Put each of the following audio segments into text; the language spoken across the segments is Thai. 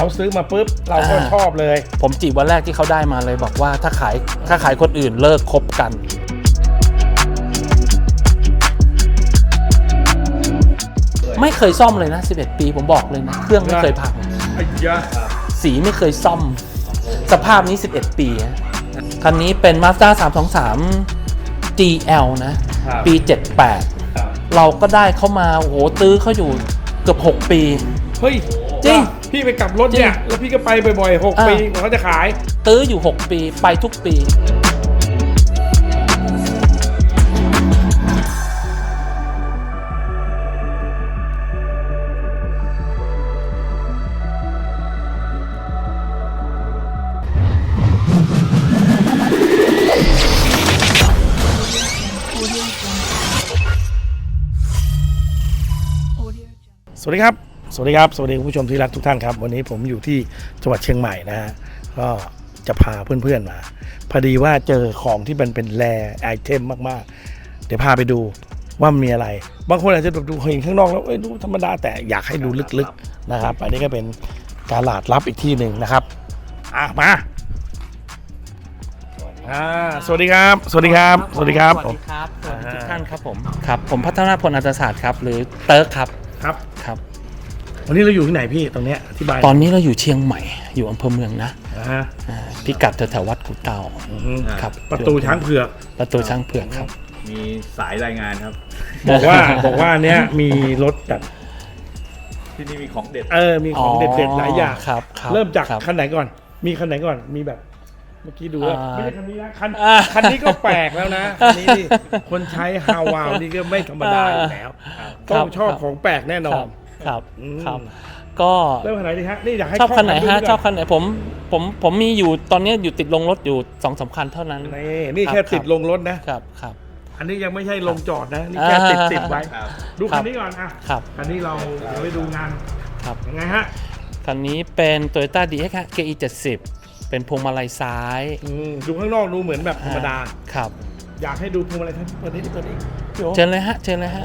เขาซื้อมาปุ๊บเราก็อ่าชอบเลย ผมจีบวันแรกที่เขาได้มาเลยบอกว่าถ้าขายถ้าขายคนอื่นเลิกคบกัน ไม่เคยซ่อมเลยนะ 11 ปีผมบอกเลยนะ เครื่องไม่เคยพังไอ้ยะสีไม่เคยซ่อม สภาพนี้ 11 ปีฮะคันนี้เป็น Mazda 323 GL นะ ปี 78 เราก็ได้เข้ามา โอ้โห ตื้อเขาอยู่เกือบ 6 ปี เฮ้ย จริง พี่ไปกลับรถเนี่ยจริงแล้วพี่ก็ไปบ่อยๆหกอ่าปีกว่าเขาจะขาย ตื้ออยู่ 6 ปีไปทุกปีสวัสดีครับ สวัสดีครับ สวัสดีคุณผู้ชมที่รักทุกท่านครับ วันนี้ผมอยู่ที่จังหวัดเชียงใหม่นะฮะก็จะพาเพื่อนๆมา พอดีว่าเจอของที่มันเป็นแรไอเทมมากๆ เดี๋ยวพาไปดูว่ามันมีอะไร บางคนอาจจะดูเห็นข้างนอกแล้วเอ้ยดูธรรมดาแต่อยากให้ดูลึกๆนะครับ อันนี้ก็เป็นการลาดลับอีกที่หนึ่งนะครับอะมาอ่าสวัสดีครับ สวัสดีครับ สวัสดีครับสวัสดีครับสวัสดีทุกอ่าท่านครับผมครับผมพัฒนาพลอัตศาสตร์ครับ หรือเติร์กครับครับครับ วันนี้เราอยู่ที่ไหนพี่ตรงเนี้ยอธิบายตอนนี้เราอยู่เชียงใหม่ อยู่อำเภอเมืองนะอ่าฮะอ่าพิกัดแถวๆวัดกุเตาอือฮึครับประตูช้างเผือก ประตูช้างเผือกครับ มีสายรายงานครับ บอกว่า บอกว่าเนี้ยมีรถแบบที่นี่มีของเด็ด เออมีของเด็ดๆหลายอย่างครับครับเริ่มจากครับคันไหนก่อน มีคันไหนก่อนมีแบบ เมื่อกี้ดูแล้วอ่าไม่ใช่คันนี้นะคันอ่าคันนี้ก็แปลกแล้วนะคันนี้นี่คนใช้ฮาวาวนี่ก็ไม่ธรรมดาอยู่แล้ว ครับต้องชอบครับของแปลกแน่นอครัน บ ครับอืม ครับ ก็เริ่มคันไหนดีฮะนี่อยากให้ชอบคันไหนดูฮะก่ชอบคันไหนผมผมผมมีอยู่ตอนนี้อยู่ติดลงรถอยู่สองสามคันเท่านั้น นี่นี่แค่ครับ ติดลงรถนะ ครับครับ อันนี้ยังไม่ใช่ลงจอดนะนี่แค่ติดอ่า ติดไว้ ครับ ดูครัคับนนี้ก่อนอะครับคันนี้เราเดี๋ยวไปดูงานครับ ยังไงฮะคันนี้เป็น Toyota DX ฮะ KE 70เป็นพวงมาลัยซ้ายอืมดูข้างนอกดูเหมือนแบบธรรมดา ครับ อยากให้ดูพวงมาลัยท่านเปิดนี้เปิดนี้เชิญเลยฮะเชิญเลยฮะ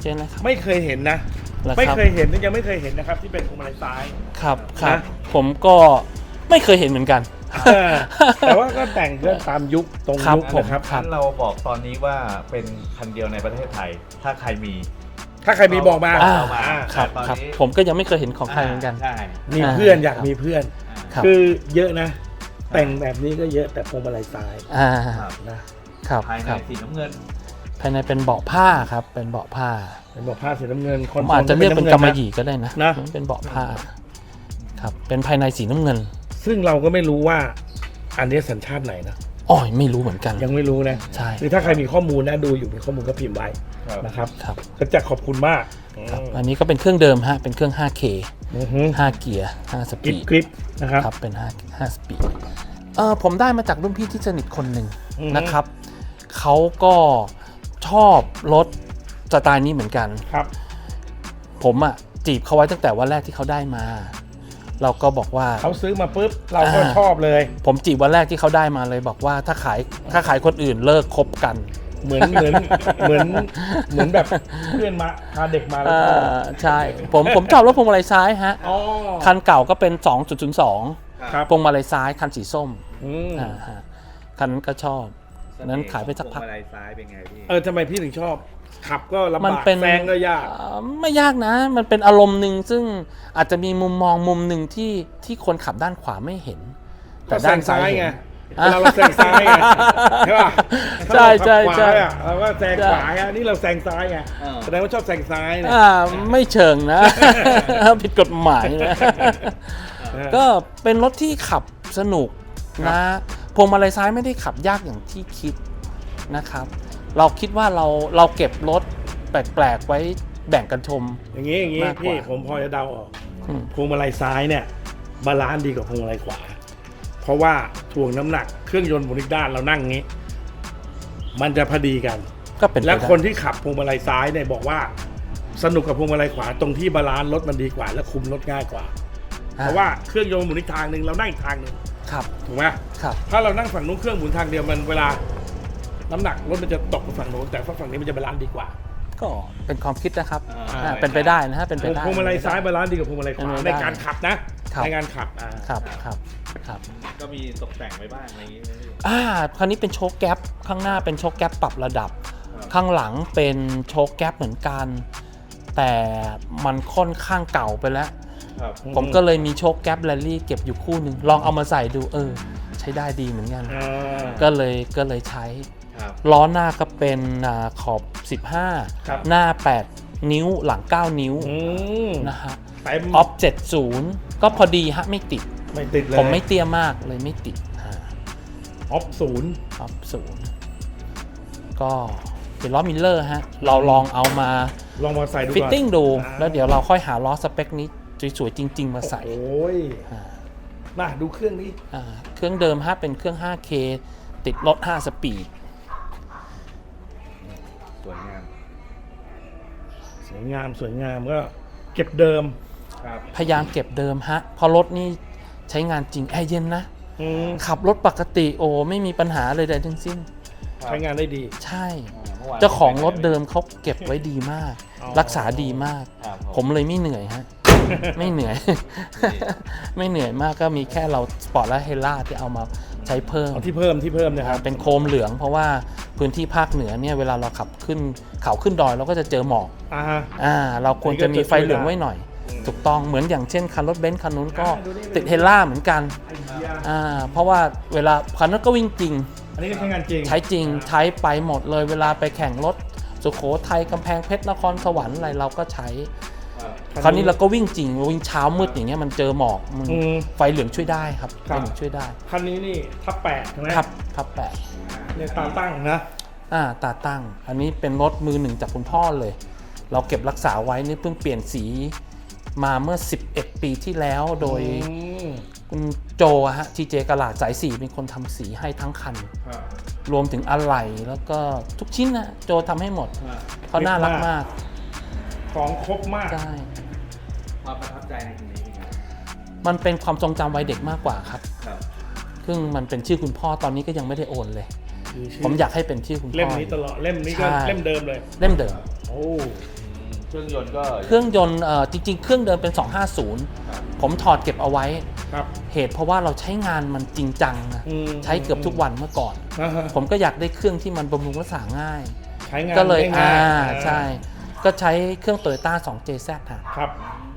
เชิญเลยครับ ไม่เคยเห็นนะ หรอไม่รับเคยเห็นยังไม่เคยเห็นนะครับที่เป็นพวงมาลัยซ้าย ครับครับ นะ ผมก็ไม่เคยเห็นเหมือนกัน เออแต่ว่าก็แต่งเรื่องตามยุคตรงครับยุคผมนะครับ ครับ งั้นเราบอกตอนนี้ว่าเป็นคันเดียวในประเทศไทย ถ้าใครมีถ้าใครมีบอกมา อ่าเอามาครับตอนครับ นี้ผมก็ยังไม่เคยเห็นของใครเหมือนกัน ใช่มีอ่าเพื่อนอยากครับมีเพื่อน ครับ คือเยอะนะ แต่งแบบนี้ก็เยอะแต่พวงมาลัยซ้ายอ่า ครับนะครับภายในครับ สีน้ำเงิน ภายในเป็นเบาะผ้าครับ เป็นเบาะผ้าเป็นบอกผ้าสีน้ำเงินคผอนมโซลอาจจะเรียกเป็นำกำมะงิหยี่ก็ได้นะนะ เป็นเบาะผ้าครับ เป็นภายในสีน้ำเงินซึ่งเราก็ไม่รู้ว่า อันนี้สัญชาติไหนนะอ๋อไม่รู้เหมือนกัน ยังไม่รู้นะใช่หรือถ้าใครมีข้อมูลนะดูอยู่มีข้อมูลก็พิมพ์ไว้ครับนะครับครับ ก็จะขอบคุณมากครับ อันนี้ก็เป็นเครื่องเดิมฮะ เป็นเครื่อง 5K อือฮึ5 เกียร์ 5 สกริปีปดกริปนะครับ ครับ เป็น5 5สปีดเออผมได้มาจากรุ่นพี่ที่สนิทคนหนึ่งอือฮึ นะครับ เขาก็ ชอบรถสไตล์นี้เหมือนกัน ครับ ผมอะจีบเขาไว้ตั้งแต่วันแรกที่เขาได้มา เราก็บอกว่า เขาซื้อมาปุ๊บเราก็อ่า ชอบเลย ผมจีบวันแรกที่เขาได้มาเลยบอกว่าถ้าขายถ้าขายคนอื่นเลิกคบกันเหมือนเหมือนเหมือนเหมือนแบบเพื่อนมาพาเด็กมาแล้วเอชอบอใช่ ผมผมชอบรถพวงมาลัยซ้ายฮะ อ๋อคันเก่าก็เป็น 2.02 ครับพวงมาลัยซ้ายคันสีส้มอืมอ่าฮะคันนั้นก็ชอบ นั้นขายไปสักพัก พวงมาลัยซ้ายเป็นไงพี่เออทำไมพี่ถึงชอบ ขับก็ลำมันบากเป็นแซงก็ยาก เอ่อไม่ยากนะ มันเป็นอารมณ์หนึ่งซึ่งอาจจะมีมุมมองมุมหนึ่งที่ที่คนขับด้านขวาไม่เห็น แต่ก็แซด้านงซ้าซ้ายยเห็ไงนเวลาเราแซงซ้ายไงใช่ป่ะใช่ใช่ใช่ ถ้าเราขับขวาอะเราก็แซงขวาอะนี่เราแซงซ้ายไงเออแสดงว่าชอบแซงซ้ายเนี่ยอ่าไม่เชิงนะ ผิดกฎหมายนะก็เป็นรถที่ขับสนุกนะ พวงมาลัยซ้ายไม่ได้ขับยากอย่างที่คิดนะครับ เราคิดว่าเราเราเก็บรถแปลกๆไว้แบ่งกันชม อย่างงี้อย่างงี้มากกว่า พี่ผมพอจะเดาออกอืมพวงมาลัยซ้ายเนี่ยบาลานซ์ดีกว่าพวงมาลัยขวา เพราะว่าถ่วงน้ำหนักเครื่องยนต์หมุนอีกด้านเรานั่งงี้ มันจะพอดีกัน ก็เป็นไปและได้ คนที่ขับพวงมาลัยซ้ายเนี่ยบอกว่า สนุกกับพวงมาลัยขวาตรงที่บาลานซ์รถมันดีกว่า และคุมรถง่ายกว่าอ่เพราะว่าเครื่องยนต์หมุนอีกทางหนึ่งเรานั่งอีกทางหนึ่ง ครับ ถูกไหมครับ ถ้าเรานั่งฝั่งนู้นเครื่องหมุนทางเดียวมันเวลา น้ำหนักรถมันจะตกไปฝั่งนู้นแต่ฝั่งนี้มันจะบาลานซ์ดีกว่า ก็เป็นความคิดนะครับอ่าอ่าเป็นไปได้นะฮะเป็นไปได้ พวงมาลัยซ้ายบาลานซ์ดีกว่าพวงมาลัยขวาเป็นไปในได้การขับนะ ครับ ในงานขับอ่าครับครับครับก็มีตกแต่งไว้บ้างอะไรอย่างงี้ไหมพี่อ่าคันนี้เป็นโชคแก๊ปข้างหน้าเป็นโชคแก๊ปปรับระดับครับ ข้างหลังเป็นโชคแก๊ปเหมือนกัน แต่มันค่อนข้างเก่าไปแล้ว ครับผมก็เลยมีโชคแก๊ปแรลลี่เก็บอยู่คู่หนึ่งลองเอามาใส่ดูเออ ใช้ได้ดีเหมือนกัน อ่าก็เลยก็เลยใช้ ครับ ล้อหน้าก็เป็นอาขอบ ครับ 15 หน้า 8 นิ้วหลัง 9 นิ้วอืมนะฮะเต็มออฟ70 ก็พอดีฮะไม่ติด ไม่ติดเลยผมไม่เตี้ยมากเลยไม่ติดอ่าออฟศูนย์ออฟศูนย์ก็เป็นล้อมิลเลอร์ฮะ เราลองเอามาลองมาใส่ดูก่อนฟิตติ้งดูอ่าแล้วเดี๋ยวเราค่อยหาล้อสเปคนี้ สวยๆจริง ๆ มาใส่โอ้ยอ่ามาดูเครื่องนี้อ่าเครื่องเดิมฮะเป็นเครื่อง 5K ติดรถ 5 สปีดสวยงาม สวยงามสวยงามก็เก็บเดิมครับพยายามเก็บเดิมฮะเพอรถนี่ใช้งานจริงแอร์เย็นนะอืมขับรถปกติโอ้ไม่มีปัญหาเลยใดทั้งสิ้นครับใช้งานได้ดี ใช่มื่วานเจ้าของรถเดิมเขาเก็บไว้ดีมากอ๋อรักษาดีมากครับผมเลยไม่เหนื่อยฮะ ไม่เหนื่อย ไม่เหนื่อยมากก็มีแค่เราสปอร์ตและเฮล่าที่เอามาใช้เพิ่ม เอาที่เพิ่มที่เพิ่มเนะครับเป็นโคมเหลืองเพราะว่าพื้นที่ภาคเหนือเนี่ยเวลาเราขับขึ้นเขาขึ้นดอยเราก็จะเจอหมอกอ่าฮะ อ่าเราควรจะมีไฟอันนี้ก็จะช่วยเหลืองไว้หน่อย ถูกต้องเหมือนอย่างเช่นคันรถเบนซ์คันนู้นก็ติดเฮล่าเหมือนกันไอ้เหี้ยอ่าเพราะว่าเวลาคันนั้นก็วิ่งจริง อันนี้ก็ใช้งานจริง ใช้จริงใช้ไปหมดเลยเวลาไปแข่งรถสุโขทัยกำแพงเพชรนครสวรรค์อะไรเราก็ใช้ ครับคราวนี้เราก็วิ่งจริงวิ่งเช้ามืดอย่างเงี้ยมันเจอหมอกมันอืมไฟเหลืองช่วยได้ครับครัไฟบเหลืองช่วยได้ คันนี้นี่ทับแปดใช่ไหมครับครับแปดเนี่ยตาตั้งนะอ่าตาตั้ง อันนี้เป็นรถมือหนึ่งจากคุณพ่อเลย เราเก็บรักษาไว้นี่เพิ่งเปลี่ยนสีมาเมื่อ 11 ปีที่แล้วโดยอืมคุณโจอะฮะทีเจกระลาดสายสีเป็นคนทำสีให้ทั้งคันครับรวมถึงอะไหล่แล้วก็ทุกชิ้นนะโจทำให้หมดครับเขาน่ารักมาก ของครบมาก ใช่ ความประทับใจในตรงนี้เป็นไงมันเป็นความทรงจำวัยเด็กมากกว่าครับครับ ซึ่งมันเป็นชื่อคุณพ่อตอนนี้ก็ยังไม่ได้โอนเลย คือชื่ผมอยากให้เป็นชื่อคุณพ่อ เล่มนี้ตลอดเล่มนี้ก็ใช่ เล่มเดิมเลย เล่มเดิม โอ้อืมเครื่องยนต์ก็เครื่องยนต์เอ่อจริง ๆ เครื่องเดิมเป็น ครับ250 ผมถอดเก็บเอาไว้ ครับเหตุเพราะว่าเราใช้งานมันจริงจังนะอืมใช้เกือบทุกวันเมื่อก่อน อ่าฮะผมก็อยากได้เครื่องที่มันบำรุงรักษาง่าย ใช้งานก็เลยได้อ่าง่ายใช่ ก็ใช้เครื่อง Toyota 2 JZ ฮะครับ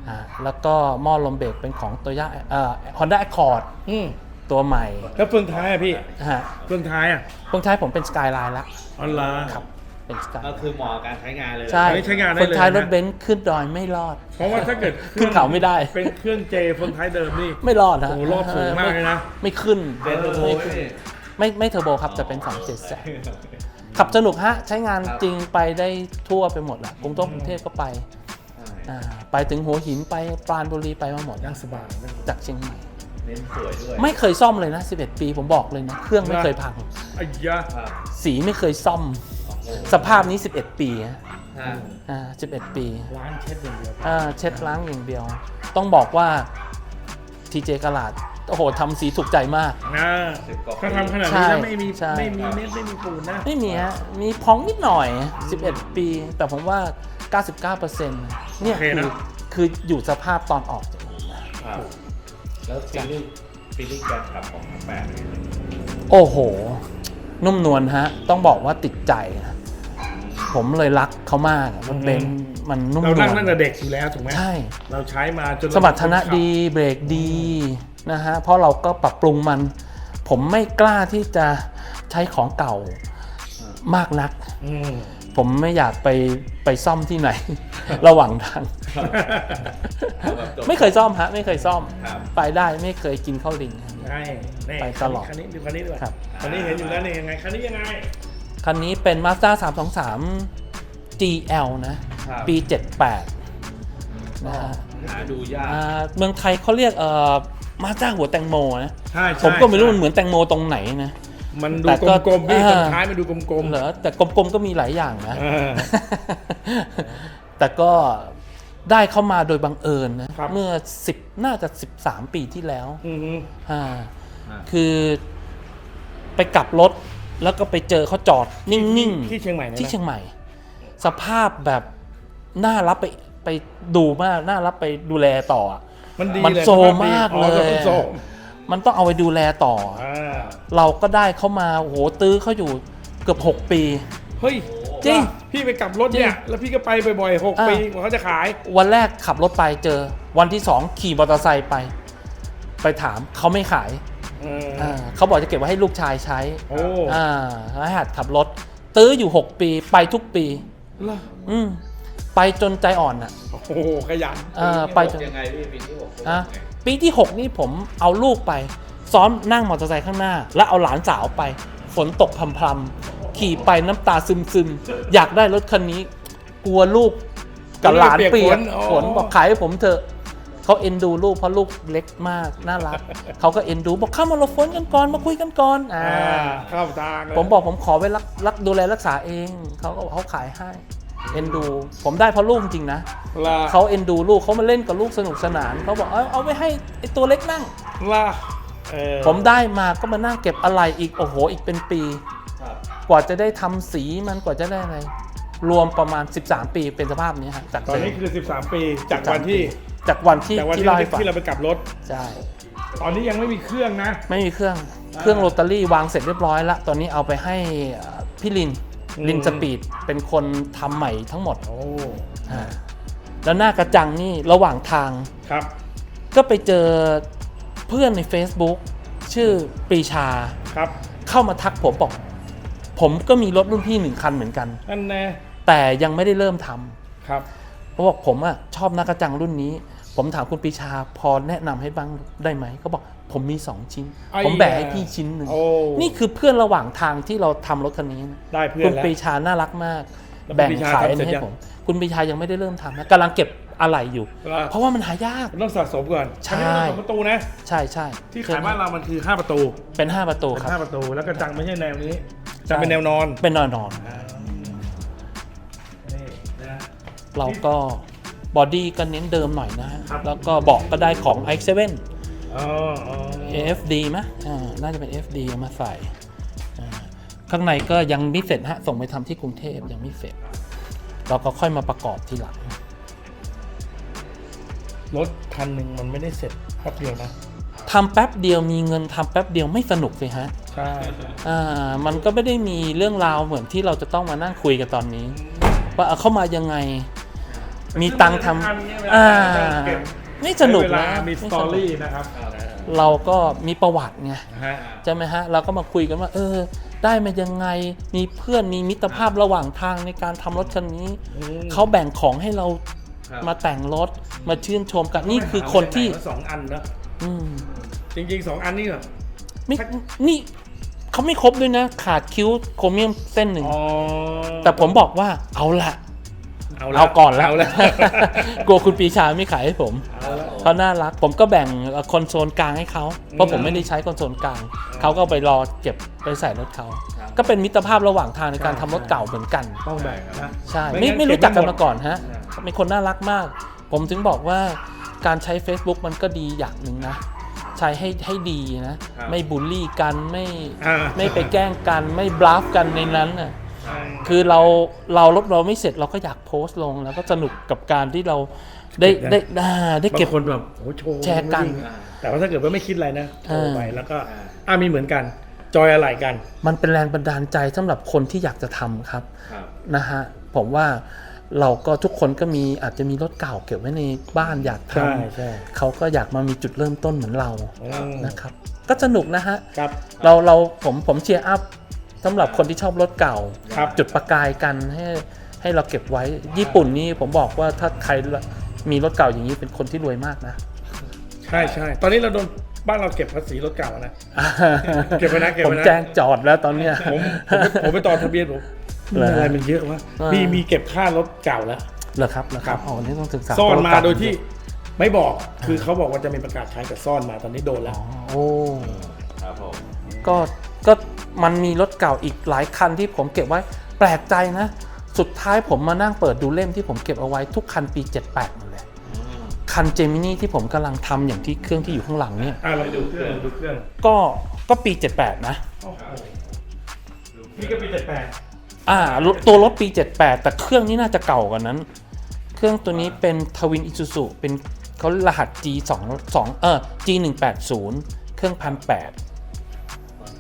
อ่าแล้วก็หม้อลมเบรกเป็นของ Toyota เอ่อ Honda Accord อืมตัวใหม่แล้วเฟืองท้ายอะพี่ฮะเฟืองท้ายอะเพิ่งใช้ผมเป็น Skyline ละออนไลน์ ครับ เป็น Sky ก็คือเหมาะกับการใช้งานเลย ใช่อันนี้ใช้งานได้คนเลยท้ายรถนะเบนซ์ขึ้นดอยไม่รอด เพราะว่าถ้าเกิดขึ้นเขาไม่ได้ เป็นเครื่องเจเฟืองท้ายเดิมนี่ ไม่รอดฮะโอ้โหรอบสูงมากเลยนะ ไม่ขึ้นเป็นเทอร์โบไม่ไหมขึ้นพี่ ไม่ไม่เทอร์โบครับจะเป็น2 7แสขับสนุกฮะ ใช้งานครับ จริงไปได้ทั่วไปหมดแหละกรุงเทพกรุงเทพก็ไปอ่า ไปถึงหัวหินไปปราณบุรีไปมาหมดนั่งสบายนั่งจากเชียงใหม่เน้นสวยด้วยไม่เคยซ่อมเลยนะ 11 ปีผมบอกเลยนะ เครื่องไม่เคยพังไอ้ยะครับสีไม่เคยซ่อมโอ้โหสภาพนี้ 11 ปีฮะฮะอ่า11 ปีร้านเช็ดอย่างเดียวอ่าเช็ดล้างอย่างเดียว ต้องบอกว่าทีเจกลาดโอ้โหทำสีถูกใจมากนะสิบกว่าถ้าทำขนาดใช่นี้แล้วไม่มีใช่ไม่มีเม็ดไม่มีปูนนะ ไม่มีฮะ มีพองนิดหน่อย 11 ปี แต่ผมว่า 99%เนี่ยโอเคคือนะ คืออยู่สภาพตอนออกจากอู่มาครับแล้วฟีลลิ่งฟีลลิ่งการขับของทั้งแปดเป็นไงโอ้โห นุ่มนวลฮะ ต้องบอกว่าติดใจนะผมเลยรักเขามากอะรถเบนซ์มันนุ่มเรานวนั่ลงตั้งแต่เด็กอยู่แล้วถูกไหมใช่ เราใช้มาจนสมรรถนะดีเบรกดีนะฮะเพราะเราก็ปรับปรุงมัน ผมไม่กล้าที่จะใช้ของเก่ามากนัก อืม ผมไม่อยากไปไปซ่อมที่ไหน ระหว่างทางเอาแบบจบไม่เคยซ่อมฮะ ไม่เคยซ่อม ครับ ไปได้ไม่เคยกินข้าวลิงใช่นี่ไปตลอดคันนี้ดูคันนี้ด้วยครับ คันนี้เห็นอยู่แล้วนี่ยังไงคันนี้ยังไง คันนี้เป็น Mazda 323 GL นะ ครับ ปี 78นะฮะหาดูยาก อ่าเมืองไทยเขาเรียกเอ่อมาจ้าหัวแตงโมนะ ใช่ใช่ผมก็ไม่รู้มันใช่เหมือนแตงโมตรงไหนนะ มันดูแต่ก็กลมๆพี่อ่าตรงท้ายมันดูกลมๆเหรอแต่กลมๆก็มีหลายอย่างนะเออแต่ก็ได้เข้ามาโดยบังเอิญนะครับ เมื่อ 10 น่าจะ 13 ปีที่แล้วอืมอ่าอ่า คือไปกลับรถแล้วก็ไปเจอเขาจอดนิ่งที่เชียงใหม่เนี่ยนะที่เชียงใหม่ สภาพแบบน่ารับไปไปดูมากน่ารับไปดูแลต่ออะ มันดีมันเลยโซมสภพดีมากอ๋อเลยมันโซม มันต้องเอาไปดูแลต่อ อ่าเราก็ได้เขามาโอ้โหตื้อเขาอยู่เกือบ 6 ปี เฮ้ยจริงพี่ไปกลับรถเนี่ยจริงแล้วพี่ก็ไปบ่อยๆหกอ่า ปีกว่าเขาจะขาย วันแรกขับรถไปเจอ วันที่สองขี่มอเตอร์ไซค์ไป ไปถามเขาไม่ขายเอออ่าเขาบอกจะเก็บไว้ให้ลูกชายใช้โอ้อ่าให้หัดขับรถ ตื้ออยู่ 6 ปีไปทุกปี เหรออืมไปจนใจอ่อนอะ โอ้โหขยัน เออไปจน ยังไงพี่ปีที่หกอะ ปีที่ 6 นี่ผมเอาลูกไป ซ้อนนั่งมอเตอร์ไซค์ข้างหน้า แล้วเอาหลานสาวไป ฝนตกพรำๆขี่ไปน้ำตาซึมๆ อยากได้รถคันนี้ กลัวลูกกับหลานเปียกฝนบอกขายให้ผมเถอะเขาเอ็นดูลูกเพราะลูกเล็กมากน่ารักเขาก็เอ็นดูบอกเข้ามาหลบฝนกันก่อนมาคุยกันก่อนอ่าอ่าเข้าทางเลยผมบอกผมขอไว้รักรักดูแลรักษาเองเขาก็บอกเขาขายให้ เอ็นดู ผมได้เพราะลูกจริงๆนะล่ะเขาเอ็นดูลูกเขามาเล่นกับลูกสนุกสนานเขาบอกเอาเอาไว้ให้ไอตัวเล็กนั่ง ล่ะเออผมได้มาก็มานั่งเก็บอะไรอีกโอ้โหอีกเป็นปี ครับกว่าจะได้ทำสีมันกว่าจะได้อะไร รวมประมาณ 13 ปีเป็นสภาพนี้ฮะจากตอนนี้คือ 13 ปีจากวันที่จากวันที่จากวันที่ที่เล่าเราให้ฟังที่เราไปกลับรถ ใช่ ตอนนี้ยังไม่มีเครื่องนะ ไม่มีเครื่อง เครื่องโรตารี่วางเสร็จเรียบร้อยแล้วตอนนี้เอาไปให้เอ่อพี่ลินอืม ลินสปีดเป็นคนทำใหม่ทั้งหมดโอ้อ่าแล้วหน้ากระจังนี่ระหว่างทางครับ ก็ไปเจอเพื่อนใน Facebook ชื่อปรีชาครับ เข้ามาทักผมบอกผมก็มีรถรุ่นพี่หนึ่งคันเหมือนกันนั่นแน่แต่ยังไม่ได้เริ่มทำครับเพราะบอกผมอะชอบหน้ากระจังรุ่นนี้ ผมถามคุณปรีชาพอแนะนำให้บ้างได้ไหมเขาบอกผมมี2ชิ้น ไอ้ผมแบ่งให้พี่ชิ้นหนึ่งโอ้ นี่คือเพื่อนระหว่างทางที่เราทำรถคันนี้นะ ได้เพื่อคุนณแล้ว ปรีชาน่ารักมาก แล้วคุณแบ่งปรีชาขายทำอันเสร็นี้จให้ยังผม คุณปรีชายังไม่ได้เริ่มทำนะกำลังเก็บอะไหล่อยู่ล่ะเพราะว่ามันหายาก มันต้องสะสมก่อนใช่ อันนี้มันสองประตูนะ ใช่ใช่ที่ขายบ้านเรามันคือ 5 ประตูเป็น 5 ประตูเป็นครับห้าประตู แล้วก็จังไม่ใช่แนวนี้จังเป็นแนวนอนเป็นนอนนอน นี่นะๆเราก็ บอดี้ก็เน้นเดิมหน่อยนะฮะครับแล้วก็เบอกก็ได้ของ i7 อ๋ออ๋อ AFD ไหมอ่าน่าจะเป็น FD เอามาใส่อ่าข้างในก็ยังไม่เสร็จฮะ ส่งไปทำที่กรุงเทพยังไม่เสร็จ เราก็ค่อยมาประกอบทีหลัง รถคันหนึ่งมันไม่ได้เสร็จแป๊บเดียวนะ ทำแป๊บเดียวมีเงินทำแป๊บเดียวไม่สนุกเลยฮะ ใช่ อ่ามันก็ไม่ได้มีเรื่องราวเหมือนที่เราจะต้องมานั่งคุยกันตอนนี้ ว่าเอาเข้ามายังไง มีตังค์ทำอ่าไม่สนุกใช้เวนะลามีสไม่ตสอนุกรี่นะครับ เราก็มีประวัติไงฮะใช่ไหมฮะ เราก็มาคุยกันว่า เออ ได้มายังไงมีเพื่อนมีมิตรภาพระหว่างทางในการทำรถคันนี้อืมเขาแบ่งของให้เราครับมาแต่งรถมาชื่นชมกันนี่คือคนที่สองอันนะอืมจริงๆสองอันนี่แบบไม่นี่เขาไม่ครบด้วยนะ ขาดคิ้วโครเมียมเส้นหนึ่งอ๋อแต่ผมบอกว่าเอาละ เอาละเอาก่อนแล้วเอาละ กลัวคุณปีชาไม่ขายให้ผมเอาละ เขาน่ารัก ผมก็แบ่งคอนโซลกลางให้เขาเพราะผมไม่ได้ใช้คอนโซลกลาง เขาก็ไปรอเก็บไปใส่รถเขาก็เป็นมิตรภาพระหว่างทางในการทำรถเก่าเหมือนกัน ต้องแบ่งนะ ใช่ ไม่ไม่งั้นไม่รู้จักกันเก็บไม่หมดมาก่อนฮะอ่าเป็นคนน่ารักมาก ผมถึงบอกว่าการใช้ Facebook มันก็ดีอย่างหนึ่งนะ ใช้ให้ให้ดีนะ ครับ ไม่บูลลี่กันไม่อ่า ไม่ไปแกล้งกันไม่บลัฟกันในนั้นน่ะใช่ คือเราเรารถเราไม่เสร็จเราก็อยากโพสต์ลง แล้วก็สนุกกับการที่เราได้ได้ได้ได้บาเก็บงคนแบบโอ้โชว์แชร์กัน แต่ว่าถ้าเกิดว่าไม่คิดอะไรนะโชว์ไปเออแล้วก็อ่ามีเหมือนกันจอยอะไรกัน มันเป็นแรงบันดาลใจสำหรับคนที่อยากจะทำครับครับนะฮะผมว่าเราก็ทุกคนก็มีอาจจะมีรถเก่าเก็บไว้ในบ้านอยากทใช่ใช่ำเขาก็อยากมามีจุดเริ่มต้นเหมือนเราอืมนะครับ ก็สนุกนะฮะครับเราเราผมผมเชียร์อัพ สำหรับคนที่ชอบรถเก่า ครับ จุดประกายกันให้ให้เราเก็บไว้ ญี่ปุ่นนี่ผมบอกว่าถ้าใครมีรถเก่าอย่างนี้เป็นคนที่รวยมากนะ ใช่ใช่ตอนนี้เราโดนบ้านเราเก็บภาษีรถเก่านะ เก็บไว้นะเก็บผไว้มนะ แจ้งจอดแล้วตอนเนี้ย ผมผมไปผมไปต่อทะเบียนผมเหรอฮะอะไรมันเยอะวะอ่ามี มีมีเก็บค่ารถเก่าแล้ว เหรอครับเหรอครับครับอ๋อนี่ต้องศึกษาซ่อนมาประวัติโดยที่ไม่บอกคือเขาบอกว่าจะมีประกาศใช้แต่ซ่อนมาตอนนี้โดนแล้อ๋วอโอ้ ครับผม ก็ก็ มันมีรถเก่าอีกหลายคันที่ผมเก็บไว้แปลกใจนะ สุดท้ายผมมานั่งเปิดดูเล่มที่ผมเก็บเอาไว้ทุกคันปี 78หมดเลยคันเจมินี่ที่ผมกำลังทำอย่างที่เครื่องที่อยู่ข้างหลังเนี่ยอ่าเราดูเครื่องดูเครื่องก็ก็ปี 78 นะโอ้โหพี่ก็ปีเจ็ดแปดอ่ารถตัวรถปี 78 แต่เครื่องนี้น่าจะเก่ากว่านั้น เครื่องตัวนี้เป็นทวินอิซูซุเป็นเขารหัส G 2 2เออ G 1 8 0เครื่องพันแปดมอน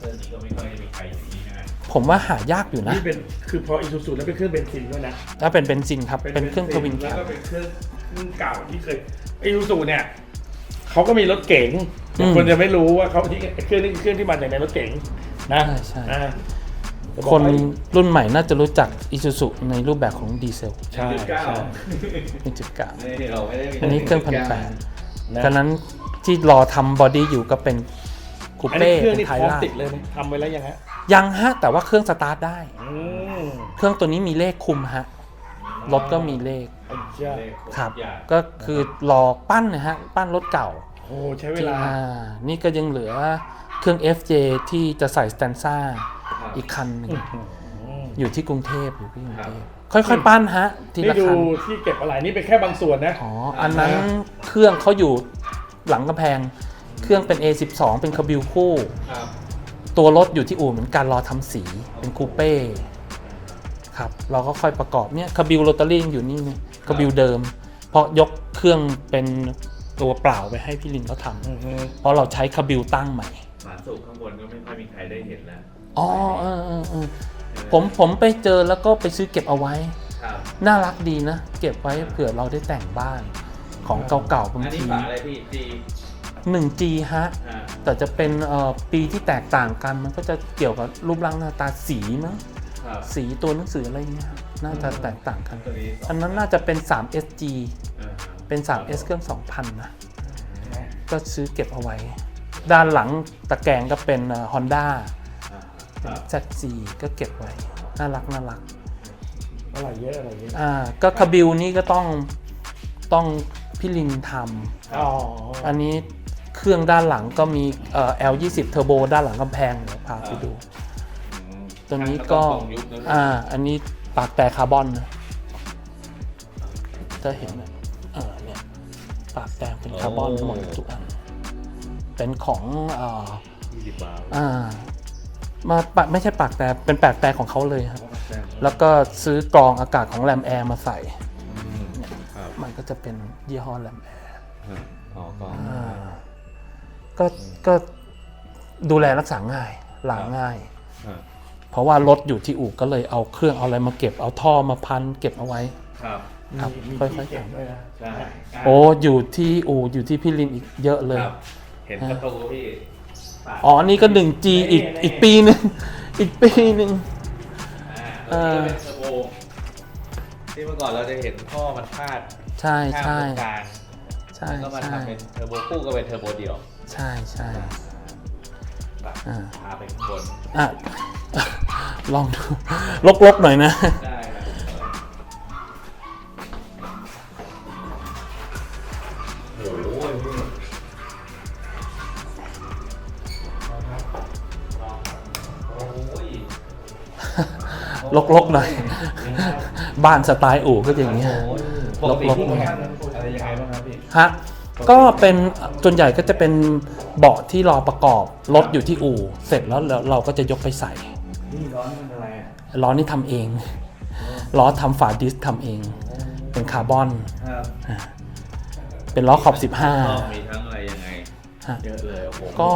เตอร์นี้ก็ไม่ค่อยมีใครอย่างนี้นะผมว่าหายากอยู่นะ นี่เป็นคือพออีซูซูแล้วเป็นเครื่องเบนซินด้วยนะถ้าเป็นเบนซินครับ เป็นเครื่องทวินแคแล้วมก็เป็นเครื่องเครื่องเก่าที่เคยอีซูซูเนี่ยเขาก็มีรถเก๋งแต่คนจะไม่รู้ว่าเขาที่เครื่องนี้คือเครื่องที่มาจากในรถเก๋งนะใช่ใช่อ่าจะบอกคนให้รุ่นใหม่น่าจะรู้จักอิซูซุในรูปแบบของดีเซลใช่จุดเก้าใช่1.9นี่เราไม่ได้มีอันนี้เครื่องพันแปดนะ ดังนั้นที่รอทำบอดี้อยู่ก็เป็น คูอันเป้นี้เครื่องเป็นี่นพไทร้อมล่าติดเลยไหมทำไว้แล้วยังฮะยังฮะแต่ว่าเครื่องสตาร์ทได้ อืมเครื่องตัวนี้มีเลขคุมฮะรถก็มีเลขไอ้เจ้าครับอย่างก็คือรอปั้นนะฮะปั้นรถเก่า โอ้ใช้เวลา อ่านี่ก็ยังเหลือเครื่อง FJ ที่จะใส่สแตนซ่าอีกคันหนึ่งอืมอยู่ที่กรุงเทพอยู่ที่กรุงเทพค่อยๆปั้นฮะ ทีนี่ละดูคันที่เก็บอะไรนี่เป็นแค่บางส่วนนะ อ๋ออันนั้นเครื่องเขาอยู่หลังกำแพง เครื่องเป็น A12 เป็นคาบิลคู่ ครับ ตัวรถอยู่ที่อู่เหมือนกันรอทำสีเป็นคูเป้ครับเราก็ค่อยประกอบเนี่ยคาบิลโรตารี่อยู่นี่นี่คาบิลเดิม เพราะยกเครื่องเป็นตัวเปล่าไปให้พี่ลินเขาทำเพราะเราใช้คาบิลตั้งใหม่หมาสุกข้างบนก็ไม่ค่อยมีใครได้เห็นแล้วอ๋อเออเออเออผมผมไปเจอแล้วก็ไปซื้อเก็บเอาไว้ ครับน่ารักดีนะ เก็บไว้เผื่อเราได้แต่งบ้านของเก่าๆบางอันนี้ทีฝาอะไรพี่จี 1G ฮะ อ่าแต่จะเป็นเอ่อปีที่แตกต่างกันมันก็จะเกี่ยวกับรูปร่างหน้าตาสีมั้งครับสีตัวหนังสืออะไรเงี้ยน่าจะแตกต่างกัน ตัวนี้สองอันนั้นน่าจะเป็น 3SG อ่าเป็น 3S เครื่อง 2,000 นะ ก็ซื้อเก็บเอาไว้ ด้านหลังตะแกรงก็เป็นเอ่อ Honda อ่าครับ ZG ก็เก็บไว้ น่ารักน่ารัก อะไรเยอะอะไรเยอะอ่าก็คาบิลนี่ก็ต้องต้องพี่ลินทอ๋อำอันนี้ เครื่องด้านหลังก็มีเอ่อ L20 Turbo ด้านหลังกำแพงเดี๋ยวพาไปดูอืมตัวนี้ก็ทางระบบของยุคนั้นอ่าอันนี้ปากแต่คาร์บอนนะจะเห็นนะเออเนี่ยปากแต่เป็นคาร์บอนหมดทุกอันเป็นของอ่ายี่สิบบาทอ่ามาปะไม่ใช่ปากแต่เป็นปากแต่ของเขาเลยครับ แล้วก็ซื้อกรองอากาศของแรมแอร์มาใส่ครับมันก็จะเป็นยี่ห้อแรมแอร์อ๋อก็อ่า ก็ก็ดูแลรักษาง่ายล้างง่าย อ่าเพราะว่ารถอยู่ที่อู่ก็เลยเอาเครื่องเอาอะไรมาเก็บเอาท่อมาพันเก็บเอาไว้ ครับ ครับมีค่ที่อยๆเก็บทำด้วยนะใช่ โอ้อยู่ที่อู่อยู่ที่พี่ลินอีกเยอะเลย ครับ เห็นประตูพี่ปาดอ๋อนี่ก็ 1G อีกอีกปีหนึ่งอีกปีหนึ่งอ่าตัวนี้ก็เป็นเทอร์โบที่เมื่อก่อนเราจะเห็นท่อมันพาดใช่ข้างใช่ ตรงกลาง ใช่แล้วก็มาใช่ ทำเป็นเทอร์โบคู่ก็เป็นเทอร์โบเดี่ยวใช่ใช่ปะอ่าพาไปข้างบนอะ ลองดูลกๆหน่อยนะ ได้ครับโอ้โหพี่โอ้ยลกๆหน่อย บ้านสไตล์อู่ก็อย่างเงี้ยปกติลกๆพี่แข่งอะไรยังไงบ้างครับพี่ ฮะก็เป็นส่วนใหญ่ก็จะเป็นเบาะที่รอประกอบรถอยู่ที่อู่ เสร็จแล้วเราเราก็จะยกไปใส่นี่ร้อนมันอะไรอะล้อนี่ทำเองล้อทำฝาดิสทำเอง เป็นคาร์บอนครับเป็นล้อขอบก็มีทั้งอะไรยังไง15ฮะเยอะเลยโอ้โหก็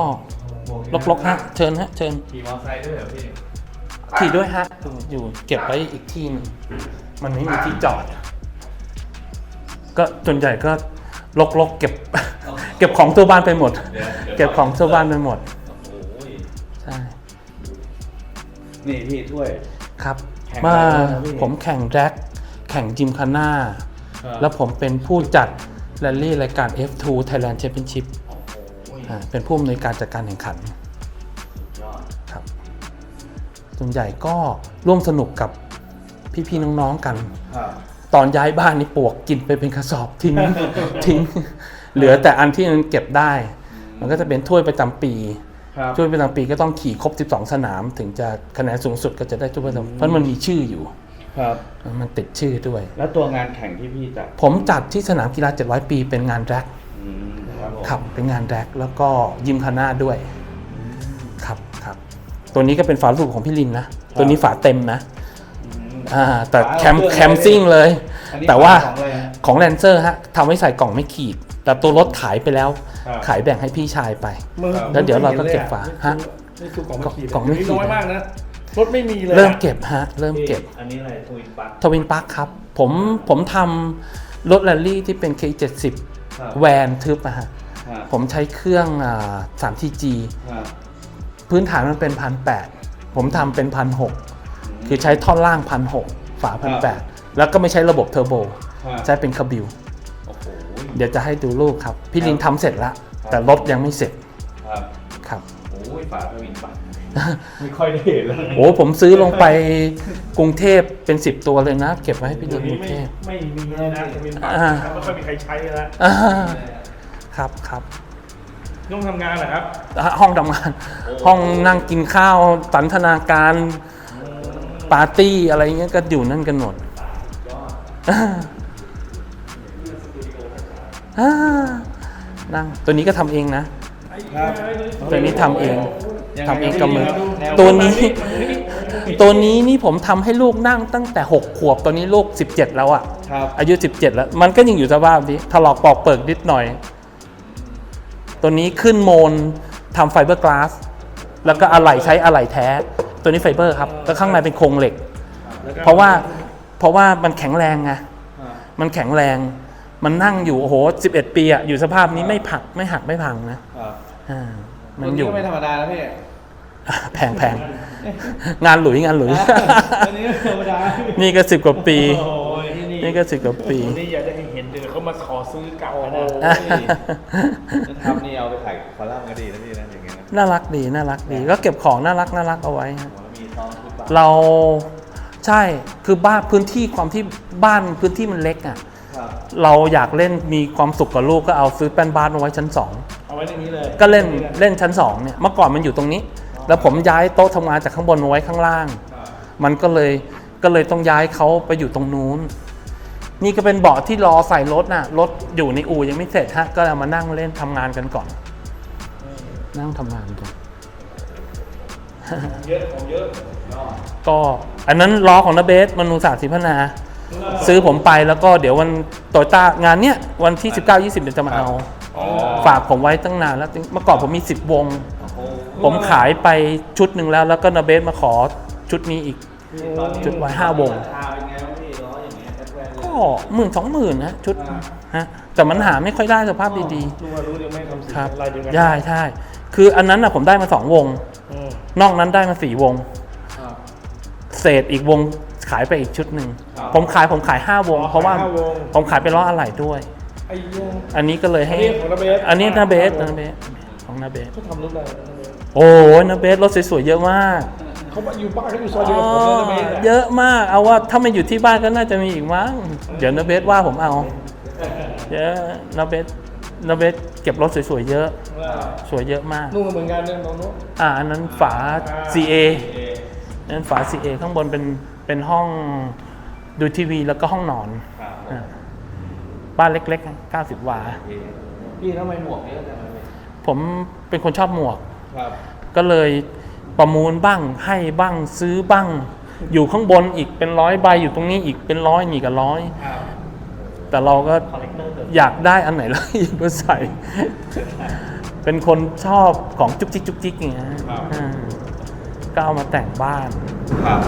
ลกๆฮะเชิญฮะเชิญขี่มอเตอร์ไซค์ด้วยเหรอพี่ขี่ด้วยฮะอยู่เก็บไว้อีกที่หนึงมันไม่มีที่จอด ก็ส่วนใหญ่ก็ ลกๆเก็บ เก็บของตัวบ้านไปหมดเดี๋ยวดี๋ยวเก็บของตัวบ้านไปหมดโอ้ยใช่นี่พี่ถ้วย ครับแข่งมาอะไรนะพี่ ผมแข่งแร็กแข่งจิมคาน่าแล้วผมเป็นผู้จัดแรลลี่รายการ F2 Thailand Championship อ่าเป็นผู้อำนวยการจัดการแข่งขันยอดครับส่วนใหญ่ก็ร่วมสนุกกับพี่ๆน้องๆกัน ครับ ตอนย้ายบ้านนี่ปวกกินไปเป็นกระสอบทิ้งทิ้ง เหลือแต่อันที่มันเก็บได้ มันก็จะเป็นถ้วยประจำปีครับ ถ้วยประจำปีก็ต้องขี่ครบ 12 สนาม ถึงจะคะแนนสูงสุดก็จะได้ถ้วยประจำเพราะมันมีชื่ออยู่ ครับ มันติดชื่อด้วย แล้วตัวงานแข่งที่พี่จัดผมจัดที่สนามกีฬา700 ปีเป็นงานแร็กอืมครับผมครับเป็นงานแร็กแล้วก็ยิมคาน่าด้วยครับครับตัวนี้ก็เป็นฝาลูกของพี่ลินนะ ตัวนี้ฝาเต็มนะ อืมอ่าแต่ฝาแคมเครื่องแคมซิ่งเลย อันนี้แต่ว่าฝของอะไรฮะของแลนเซอร์ฮะทำไว้ใส่กล่องไม่ขีด แต่ตัวรถขายไปแล้ว ครับขายแบ่งให้พี่ชายไปมือแล้วเดี๋ยวเราก็เก็บฝาฮะนี่คือกล่องไม่ขีดกล่องไม่ขีด น้อยมากนะรถไม่มีเลยอะเริ่มเก็บฮะเริ่มเก็บ อันนี้อะไรทวินปักทวินปาร์คครับ ผมผมทำรถแรลลี่ที่เป็น K70 ครับ แวนทึบอะฮะครับผมใช้เครื่องอ่า 3TG ครับพื้นฐานมันเป็นพันแผมทำเป็นพันห คือใช้ท่อนล่างพันหฝาพันแแล้วก็ไม่ใช้ระบบเทอร์โบครับใช้เป็นคาบิลโอ้โหเดี๋ยวจะให้ดูรูปครับ พี่ลินทำเสร็จแล้วแต่รถยังไม่เสร็จครับครับโอ้ยฝาทวินปักไม่ค่อยได้เห็นเลยโอ้ผมซื้อลงไปกรุงเทพเป็น10ตัวเลยนะ เก็บไว้ให้พี่ลินกรุงไม่เทพไม่มีเลยนะจะเป็นปากอ่าไม่ค่อยมีใครใช้แล้วอ่าครับครับต้องทำงานเหรอครับอะห้องทำงาน ห้องนั่งกินข้าวสันทนาการปาร์ตี้อะไรเงี้ยก็อยู่นั่นกันหมดอ่าอ่านั่งตัวนี้ก็ทำเองนะ ตัวนี้ทำเองทำเองกับมือ ตัวนี้ ตัวนี้นี่ผมทำให้ลูกนั่งตั้งแต่ 6 ขวบ ตอนนี้ลูก 17 แล้วอะครับอายุ 17 แล้ว มันก็ยังอยู่สภาพนี้ถลอกปอกเปิกนิดหน่อย ตัวนี้ขึ้นโมนทำไฟเบอร์กลาส แล้วก็อะไหล่ใช้อะไหล่แท้ ตัวนี้ไฟเบอร์ครับแล้วข้างในเป็นโครงเหล็ก เพราะว่าเพราะว่ามันแข็งแรงไงมันแข็งแรง มันนั่งอยู่โอ้โห11ปีอะอยู่สภาพนี้ไม่ผักไม่หักไม่พังนะครับอ่ามันอยู่ตัวก็ไม่ธรรมดาแล้วพี่แพงแพงงานหลุยงานหลุยอันนี้ไม่ธรรมดานี่ก็สิบกว่าปีโอ้ยนี่นี่ก็สิบกว่าปีนี่อยากจะให้เห็นเดี๋ยวเขามาขอซื้อเก่านะทำนี่เอาไปถ่ายคอลัมน์ก็ดีนะพี่นะอย่างเงี้ย นะน่ารักดีน่ารักดีก็เก็บของน่ารักน่ารักเอาไว้ฮะหัวมีทองทุกบาทเราใช่คือบ้านพื้นที่ความที่บ้านพื้นที่มันเล็กอะครับเราอยากเล่นมีความสุขกับลูกก็เอาซื้อแป้นบ้านมาไว้ชั้นสองเอาไว้ในนี้เลยก็เล่นเล่นชั้นสองเนี่ยเมื่อก่อนมันอยู่ตรงนี้ แล้วผมย้ายโต๊ะทำงานจากข้างบนมาไว้ข้างล่าง มันก็เลยก็เลยต้องย้ายเขาไปอยู่ตรงนู้น นี่ก็เป็นเบาะที่รอใส่รถน่ะรถอยู่ในอู่ยังไม่เสร็จฮะก็เอามานั่งเล่นทำงานกันก่อน นั่งทำงานกันเยอะของเยอะก็อันนั้นล้อของนาเบสมนูศาสตร์สิพัฒนา ซื้อผมไปแล้วก็เดี๋ยววันโตโยต้างานเนี้ยวันที่ 19 20เดี๋ยวจะมาเอาอ๋อฝากผมไว้ตั้งนานแล้วเมื่อก่อนผมมี 10 วงโอ้โหผมขายไปชุดหนึ่งแล้ว แล้วก็นาเบสมาขอชุดนี้อีกจุดไว้ห้าวงราคาเป็นไงบ้างพี่ล้ออย่างเงี้ยแอดแวนก็หมื่นสองหมื่นนะชุดฮะแต่มันหาไม่ค่อยได้สภาพดีรู้ว่ารู้เดี๋ยวไม่ทำสีๆครับลายเดียวกันใช่ใช่ คืออันนั้นนะผมได้มาสองวง อืมนอกนั้นได้มาสี่วง ครับ เศษอีกวงขายไปอีกชุดหนึ่งผมขายผมขายห้าวงเพราะว่าห้วง ผมขายไปล้ออะไหล่ด้วย ไอ้เหี้ยอันนี้ก็เลยอัให้นนี้ของนาเบสอันนี้นาเบสนาเบสของนาเบส เขาทำรุ่นอะไรนาเบสโอ้ยนาเบสรถสวยๆเยอะมาก เขามาอยู่บ้านเขาอยู่ซอยเดียวกับผมเลยนาเบสเยอะมาก เอาว่าถ้าไม่อยู่ที่บ้านก็น่าจะมีอีกมั้ง เดี๋ยวนาเบสว่าผมเอา เยอะนาเบส นาเบสเก็บรถสวยๆเยอะ สวยเยอะมากนุ่งเหมือนกันเนี่ยน้องนุ๊กอ่าอันนั้นฝา CA อันนั้นฝา CA ข้างบนเป็นเป็นห้องดูทีวีแล้วก็ห้องนอนครับอ่าบ้านเล็กๆ 90 วา พี่ทำไมหมวกเยอะจังเลยผมเป็นคนชอบหมวก ครับ ก็เลยประมูลบ้างให้บ้างซื้อบ้าง อยู่ข้างบนอีกเป็นร้อยใบอยู่ตรงนี้อีกเป็นร้อยนี่กับร้อย ครับ แต่เราก็อยากได้อันไหนแล้วหยิบมาใส่ เป็นคนชอบของจุกจิกจุกจิกอย่างเงี้ยอ่าก็เอามาแต่งบ้าน ครับ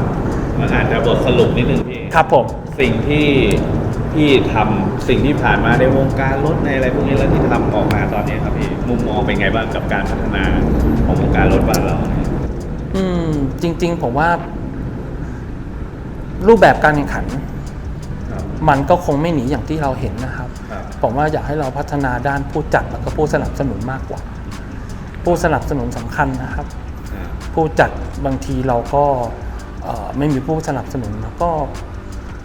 มันอาจจะบทสรุปนิดนึงพี่ ครับผม สิ่งที่พี่ทำสิ่งที่ผ่านมาในวงการรถในอะไรพวกนี้แล้วที่ทำออกมาตอนนี้ครับพี่มุมมองเป็นไงบ้างกับการพัฒนาของวงการรถบ้านเราเนี่ยอืมจริง ๆ ผมว่า รูปแบบการแข่งขันครับ มันก็คงไม่หนีอย่างที่เราเห็นนะครับ ครับ ผมว่าอยากให้เราพัฒนาด้านผู้จัดแล้วก็ผู้สนับสนุนมากกว่า ผู้สนับสนุนสำคัญนะครับ อ่าผู้จัดบางทีเราก็เอ่อไม่มีผู้สนับสนุนแล้วก็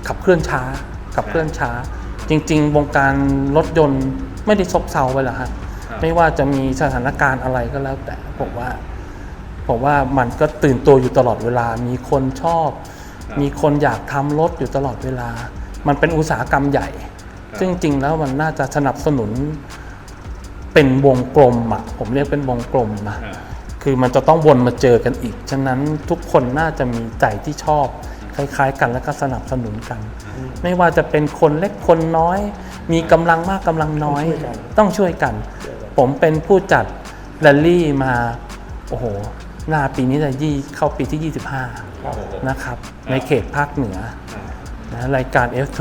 ขับเคลื่อนช้าขับเคลื่อนช้า จริง ๆ วงการรถยนต์ไม่ได้ซบเซาไปหรอกฮะครับไม่ว่าจะมีสถานการณ์อะไรก็แล้วแต่ผมว่าผมว่ามันก็ตื่นตัวอยู่ตลอดเวลา มีคนชอบมีคนอยากทำรถอยู่ตลอดเวลา มันเป็นอุตสาหกรรมใหญ่ ซึ่งจริงๆแล้วมันน่าจะสนับสนุนเป็นวงกลมอะผมเรียกเป็นวงกลมนะอ่าคือมันจะต้องวนมาเจอกันอีก ฉะนั้นทุกคนน่าจะมีใจที่ชอบ คล้าย ๆ กันแล้วก็สนับสนุนกัน ไม่ว่าจะเป็นคนเล็กคนน้อย มีกำลังมากกำลังน้อย ต้องช่วยกัน ผมเป็นผู้จัดแรลลี่มา โอ้โหหน้าปีนี้จะยี่เข้าปีที่ 25 นะครับ ในเขตภาคเหนือ นะรายการ F2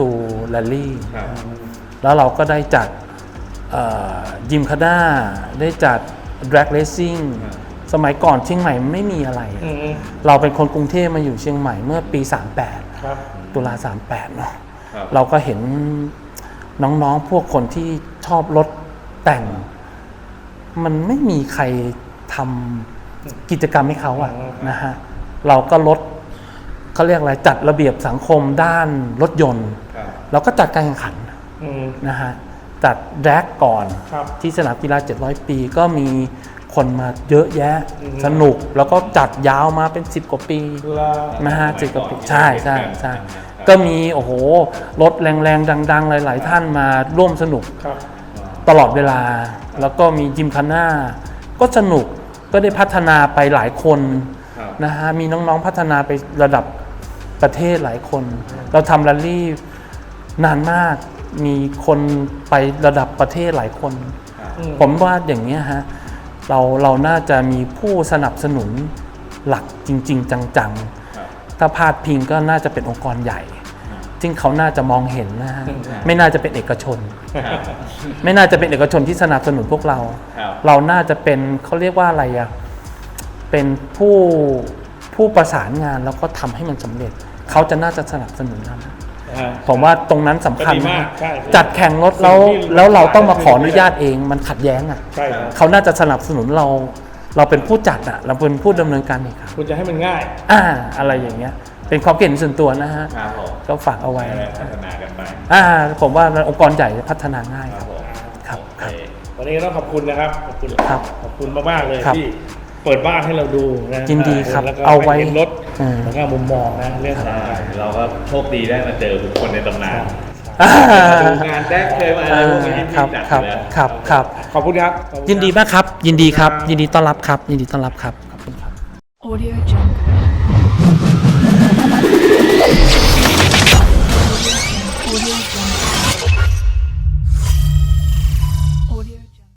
Rally ครับ แล้วเราก็ได้จัดยิมคาด้าได้จัด drag racing สมัยก่อนเชียงใหม่ไม่มีอะไรอะอืมเราเป็นคนกรุงเทพมาอยู่เชียงใหม่เมื่อปีครับ38 ตุลา 38 เนาะครับเราก็เห็นน้องๆ พวกคนที่ชอบรถแต่ง มันไม่มีใครทำกิจกรรมให้เขาอะนะฮะ เราก็ลด เขาเรียกอะไรจัดระเบียบสังคมด้านรถยนต์ครับเราก็จัดการแข่งขันอืมนะฮะจัดแดกก่อนครับที่สนามกีฬา 700 ปีก็มีคนมาเยอะแยะอืมสนุก แล้วก็จัดยาวมาเป็น 10 กว่าปีลานะฮะสมัยสิบกว่าปีก่อนใช่ใช่ใช่ครับก็มีโอ้โหรถแรงๆ ดัง ๆ หลาย ๆ ท่านมาร่วมสนุกครับตลอดเวลา แล้วก็มีจิมคาน่าก็สนุกก็ได้พัฒนาไปหลายคนครับนะฮะมีน้องๆพัฒนาไประดับ ประเทศหลายคน เราทำแรลลี่นานมากมีคนไประดับประเทศหลายคนอืมผมว่าอย่างนี้ยฮะเราเราน่าจะมีผู้สนับสนุนหลักจริง ๆ จังครับๆถ้าพาดพิงก็น่าจะเป็นองค์กรใหญ่ ซึ่งเขาน่าจะมองเห็นนะฮะอืมไม่น่าจะเป็นเอกชนครับไม่น่าจะเป็นเอกชนที่สนับสนุนพวกเราครับเราน่าจะเป็นเขาเรียกว่าอะไรอะเป็นผู้ผู้ประสานงานแล้วก็ทำให้มันสำเร็จ เขาจะน่าจะสนับสนุนเรานะอ่า ผมว่าตรงนั้นสำคัญก็ดีมากนะใช่จัดแข่งรถแล้วสิ่งที่แล้วเราต้องมาขออไม่ได้นุญาตเองมันขัดแย้งอะใช่ครับ เขาน่าจะสนับสนุนเรา เราเป็นผู้จัดอะเราเป็นผู้ดำเนินการแข่งขันคุณจะให้มันง่ายอ่า อะไรอย่างเงี้ย เป็นความเห็นส่วนตัวนะฮะครับผมก็ฝากเอาไว้พัฒนากันไปอ่า ผมว่าองค์กรใหญ่จะพัฒนาง่ายคครัรับบผมครับ โอเควันนี้ก็ต้องขอบคุณนะครับ ขอบคุณครับขอบคุณมากๆเลยครับ ที่ เปิดบ้านให้เราดูนะยินดีครับแล้วก็เอาไว้ให้ห็นรถอืมแล้วก็มุมมองนะเรื่องใช่ต่างเราก็โชคดีได้มาเจอบุคคลในตำนานอ่าดูงานแรกเคยมาอะไรพวกนี้ที่ครับจัดครับอยู่แล้ว ครับครับๆขอบคุณครับขอบคุณครับ ยินดีมากครับ ยินดีครับ ยินดีต้อนรับครับ ยินดีต้อนรับครับ ขอบคุณครับ Audio Jungle.